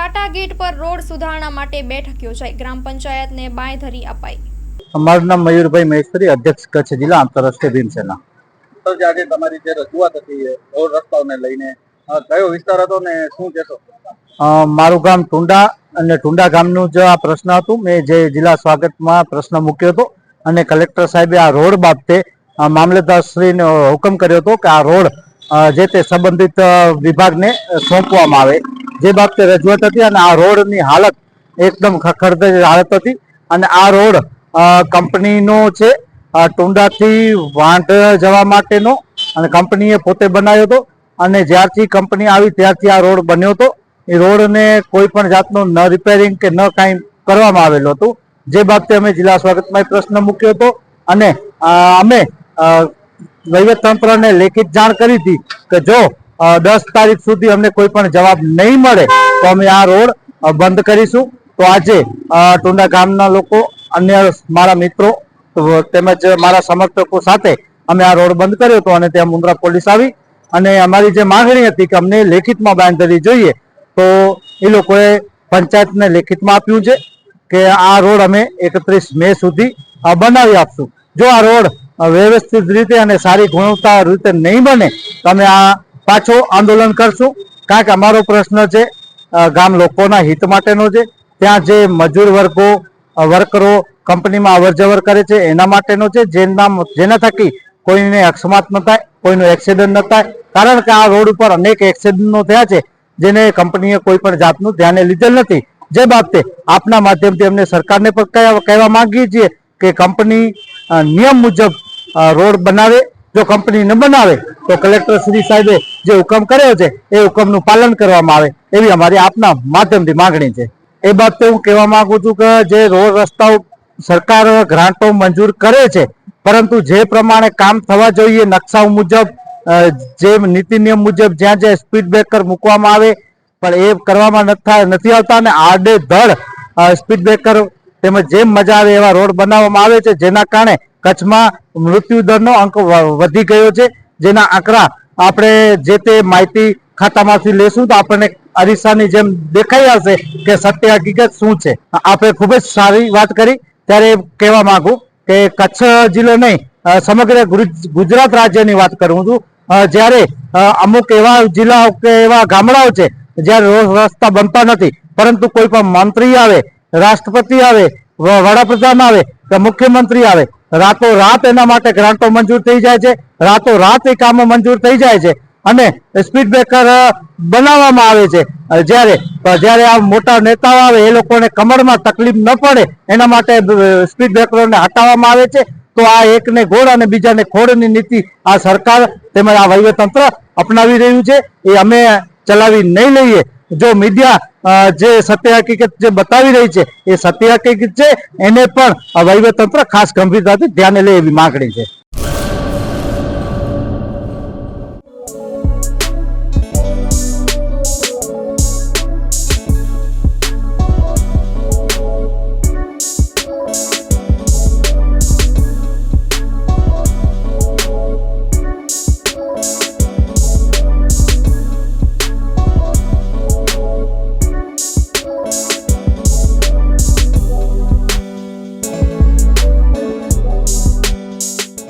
Tata gate પર road સુધારણા માટે બેઠક યોજાઈ. ગ્રામ પંચાયતને બાંયધરી અપાઈ. અમારું નામ મયુરભાઈ મહેશ્વરી અધ્યક્ષ કચ્છ જિલ્લા આંતરરાષ્ટ્રીય ભીમસેના. તો જે આજે તમારી જે રજૂઆત હતી રોડ રસ્તાઓને લઈને કયો વિસ્તાર હતો ને શું કહેશો? મારું ગામ ટુંડા અને ટુંડા ગામનું જે આ પ્રશ્ન હતું. મેં જે જિલ્લા સ્વાગતમાં પ્રશ્ન મૂક્યો હતો અને કલેક્ટર સાહેબે આ રોડ બાબતે મામલતદારશ્રીને હુકમ કર્યો હતો કે આ રોડ જે તે સંબંધિત વિભાગને સોંપવામાં આવે. જે બાબતે રજૂઆત હતી અને આ રોડની હાલત એકદમ ખખડધજ હાલત હતી અને આ રોડ કંપનીનો છે ટુંડાથી વાંઢ જવા માટેનો અને કંપનીએ પોતે બનાવ્યો હતો અને જ્યારથી કંપની આવી ત્યારથી આ રોડ બન્યો હતો. એ રોડને કોઈ પણ જાતનું ન રિપેરિંગ કે ન કાંઈ કરવામાં આવેલું હતું. જે બાબતે અમે જિલ્લા સ્વાગતમાં પ્રશ્ન મૂક્યો હતો અને અમે વહીવટતંત્રને લેખિત જાણ કરી હતી કે જો દસ તારીખ સુધી અમને કોઈ પણ જવાબ નહીં મળે તો અમે આ રોડ બંધ કરીશું. તો આજે ટુંડા ગામના લોકો, અન્ય મારા મિત્રો તેમજ મારા સમર્થકો સાથે અમે આ રોડ બંધ કર્યો હતો અને ત્યાં મુન્દ્રા પોલીસ આવી. અને અમારી જે માંગણી હતી કે અમને લેખિતમાં બાંધવી જોઈએ, તો એ લોકોએ પંચાયતને લેખિતમાં આપ્યું છે કે આ રોડ અમે એકત્રીસ મે સુધી બનાવી આપશું. જો આ રોડ વ્યવસ્થિત રીતે અને સારી ગુણવત્તા રીતે નહીં બને, તો અમે આ પાછો આંદોલન કરશું. કારણ કે અમારો પ્રશ્ન છે ગામ લોકોના હિત માટેનો છે. ત્યાં જે મજૂર વર્ગો વર્કરો કંપનીમાં અવર જવર કરે છે, એના માટેનો છે. જેના જેના થકી કોઈને અકસ્માત ન થાય, કોઈનું એક્સિડન્ટ ન થાય. કારણ કે આ રોડ ઉપર અનેક એક્સિડન્ટો થયા છે, જેને કંપનીએ કોઈ પણ જાતનું ધ્યાને લીધેલ નથી. જે બાબતે આપના માધ્યમથી અમને સરકારને પણ કહેવા માંગીએ છીએ કે કંપની નિયમ મુજબ રોડ બનાવે જો કંપની ન બનાવે, તો કલેક્ટર શ્રી સાહેબે જે હુકમ કર્યો છે, એ હુકમનું પાલન કરવામાં આવે એવી અમારી આપના માધ્યમથી માંગણી છે. એ બાબતે હું કહેવા માંગુ છું કે જે રોડ રસ્તાઓ સરકાર ગ્રાન્ટો મંજૂર કરે છે, પરંતુ જે પ્રમાણે કામ થવા જોઈએ, નકશાઓ મુજબ જે નીતિ નિયમ મુજબ જ્યાં જ્યાં સ્પીડ બ્રેકર મૂકવામાં આવે, પણ એ કરવામાં નથી આવતા અને આડે ધડ સ્પીડ બ્રેકર તેમજ જેમ મજા આવે એવા રોડ બનાવવામાં આવે છે, જેના કારણે કચ્છમાં મૃત્યુ દરનો અંક વધી ગયો છે. જેના આંકડા આપણે જે તે માહિતી ખાતામાંથી લેશું તો આપણને અરીસાની જેમ દેખાઈ આવશે કે સત્ય હકીકત શું છે. આપણે ખૂબ જ સારી વાત કરી. ત્યારે કહેવા માંગુ કે કચ્છ જિલ્લો નહીં સમગ્ર ગુજ- ગુજરાત રાજ્યની વાત કરું છું. જ્યારે અમુક એવા જિલ્લાઓ કે એવા ગામડાઓ છે જ્યારે રોડ રસ્તા બનતા નથી, પરંતુ કોઈ પણ મંત્રી આવે, રાષ્ટ્રપતિ આવે વડાપ્રધાન આવે, કે મુખ્યમંત્રી આવે રાતો રાત એના માટે ગ્રાન્ટો મંજૂર થઈ જાય છે. રાતો રાત એ કામો મંજૂર થઈ જાય છે અને સ્પીડ બ્રેકર બનાવવામાં આવે છે. જ્યારે જ્યારે આ મોટા નેતાઓ આવે, એ લોકોને કમરમાં તકલીફ ન પડે, એના માટે સ્પીડ બ્રેકરોને હટાવવામાં આવે છે. તો આ એકને ગોળ અને બીજાને ખોળની નીતિ આ સરકાર તેમજ આ વહીવટતંત્ર અપનાવી રહ્યું છે. એ અમે ચલાવી નહીં લઈએ. જો મીડિયા જે સત્ય હકીકત જે બતાવી રહી છે, એ સત્ય હકીકત છે, એને પણ વહીવટતંત્ર ખાસ ગંભીરતાથી ધ્યાને લે એવી માંગણી છે.